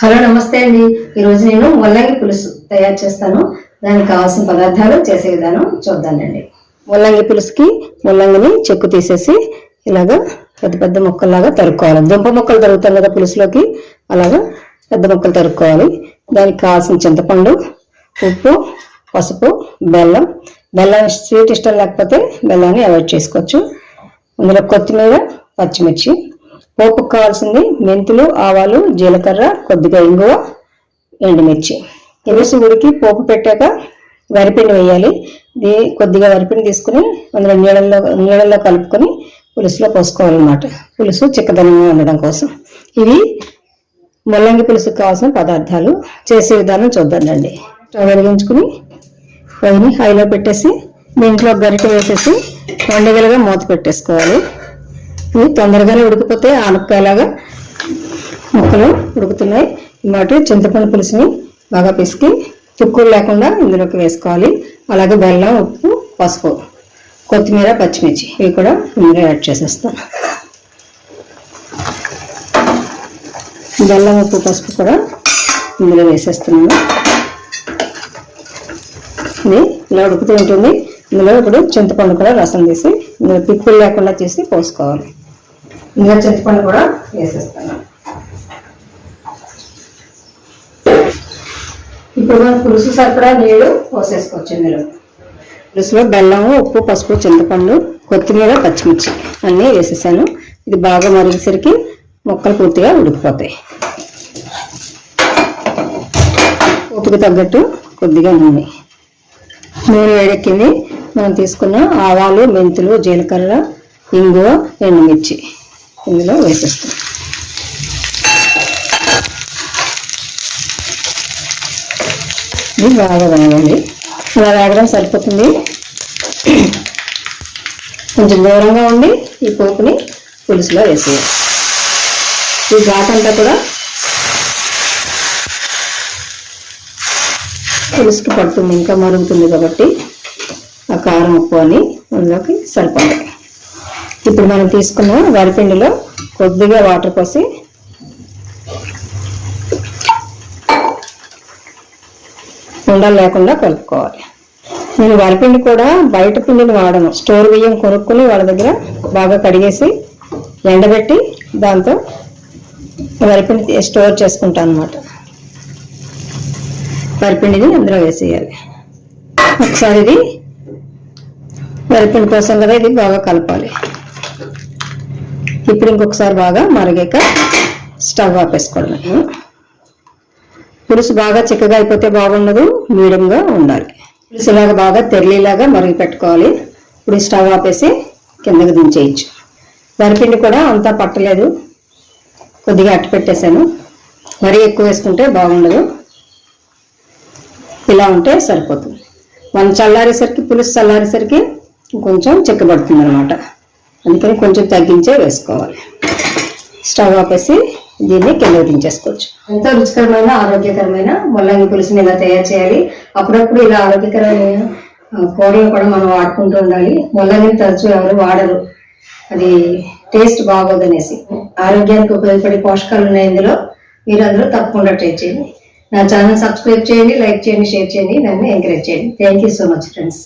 Hello నమస్తే అండి. ఈరోజు నేను ముల్లంగి పులుసు తయారు చేస్తాను. దానికి కావాల్సిన పదార్థాలు చేసే విధానం చూద్దానండి ముల్లంగి పులుసుకి ముల్లంగిని చెక్కు తీసేసి ఇలాగా పెద్ద పెద్ద ముక్కల్లాగా తరుక్కోవాలి. దుంప ముక్కలు తరుగుతాం కదా పులుసులోకి అలాగా పెద్ద ముక్కలు తరుక్కోవాలి. దానికి కావాల్సిన చింతపండు ఉప్పు పసుపు బెల్లం. బెల్లం స్వీట్ ఇష్టం లేకపోతే బెల్లాన్ని అవాయిడ్ చేసుకోవచ్చు. అందులో కొత్తిమీర పచ్చిమిర్చి పోపుకు కావాల్సింది మెంతులు ఆవాలు జీలకర్ర కొద్దిగా ఇంగువ ఎండుమిర్చి. ఎరుసు ఉడికి పోపు పెట్టాక వరిపిండి వేయాలి. కొద్దిగా వరిపిండి తీసుకుని అందులో నీళ్ళల్లో నీళ్ళల్లో కలుపుకొని పులుసులో పోసుకోవాలన్నమాట. పులుసు చిక్కదనంగా ఉండడం కోసం. ఇవి ముల్లంగి పులుసుకు కావాల్సిన పదార్థాలు. చేసే విధానం చూద్దామండి స్టవ్ వెలిగించుకుని పొయ్యిని హైలో పెట్టేసి దీంట్లో గరిటె వేసేసి వండగలగా మూత పెట్టేసుకోవాలి. ఇవి తొందరగానే ఉడికిపోతే ఆనపకాయలాగా ముక్కలు ఉడుకుతున్నాయి. వాటి చింతపండు పులుసుని బాగా పిసికి తుక్కులు లేకుండా ఇందులోకి వేసుకోవాలి. అలాగే బెల్లం ఉప్పు పసుపు కొత్తిమీర పచ్చిమిర్చి ఇవి కూడా ఇందులో యాడ్ చేసేస్తాను బెల్లం ఉప్పు పసుపు కూడా ఇందులో వేసేస్తున్నాను. ఇది ఇలా ఉడుకుతూ ఉంటుంది. ఇందులో ఇప్పుడు చింతపండు కూడా రసం తీసి ఇందులో పిప్పులు లేకుండా తీసి పోసుకోవాలి. ఇంకా చింతపండు కూడా వేసేస్తాను ఇప్పుడు మనం పులుసు సరిపడా నీళ్ళు పోసేసుకోవచ్చు ఇందులో. పులుసులో బెల్లం ఉప్పు పసుపు చింతపండు కొత్తిమీర పచ్చిమిర్చి అన్నీ వేసేసాను. ఇది బాగా మరిగేసరికి మొక్కలు పూర్తిగా ఉడికిపోతాయి. ఉప్పుకు తగ్గట్టు కొద్దిగా నూనె. నూనె వేడెక్కింది. మనం తీసుకున్న ఆవాలు మెంతులు జీలకర్ర ఇంగువ ఎండుమిర్చి. ఇందులో వేసేస్తాం. ఇది బాగా వేయాలి అలా వేగడం సరిపోతుంది. కొంచెం దూరంగా ఉండి ఈ పోపుని పులుసులో వేసేయాలి. ఈ ఘాటంతా కూడా పులుసుకి పడుతుంది ఇంకా మరుగుతుంది కాబట్టి ఆ కారం ఉప్పు అని అందులోకి సరిపడాలి ఇప్పుడు మనం తీసుకున్న వరిపిండిలో కొద్దిగా వాటర్ పోసి ఉండలు లేకుండా కలుపుకోవాలి. నేను వరిపిండి కూడా బయట పిండిని వాడను. స్టోర్ బియ్యం కొనుక్కుని వాళ్ళ దగ్గర బాగా కడిగేసి ఎండబెట్టి దాంతో వరిపిండి స్టోర్ చేసుకుంటాను అనమాట వరిపిండిని అందులో వేసేయాలి. ఒకసారి ఇది వరిపిండి కోసం కదా ఇది బాగా కలపాలి. ఇప్పుడు ఇంకొకసారి బాగా మరిగాక స్టవ్ ఆపేసుకోవడమే. పులుసు బాగా చిక్కగా అయిపోతే బాగుండదు మీడియంగా ఉండాలి. పులుసు ఇలాగా బాగా తెరలిలాగా మరిగి పెట్టుకోవాలి. ఇప్పుడు స్టవ్ ఆపేసి కిందకి దించేయచ్చు. వరిపిండి కూడా అంతా పట్టలేదు. కొద్దిగా అట్టు పెట్టేశాను. మరీ ఎక్కువ వేసుకుంటే బాగుండదు. ఇలా ఉంటే సరిపోతుంది. మనం చల్లారేసరికి పులుసు చల్లారేసరికి కొంచెం చిక్కబడుతుంది అనమాట అందుకని కొంచెం తగ్గించే వేసుకోవాలి. స్టవ్ ఆపేసి దీన్ని కింద దించేసుకోవచ్చు. ఎంతో రుచికరమైన ఆరోగ్యకరమైన ముల్లంగి పులుసుని ఇలా తయారు చేయాలి. అప్పుడప్పుడు ఇలా ఆరోగ్యకరమైన ఆ, కూరలు కూడా మనం వాడుకుంటూ ఉండాలి. ముల్లంగిని తరచూ ఎవరు వాడరు. అది టేస్ట్ బాగోదనేసి. ఆరోగ్యానికి ఉపయోగపడే పోషకాలు ఉన్నాయి ఇందులో. మీరు అందరూ తప్పకుండా ట్రై చేయండి. నా ఛానల్ సబ్స్క్రైబ్ చేయండి లైక్ చేయండి షేర్ చేయండి నన్ను ఎంకరేజ్ చేయండి. Thank you so much friends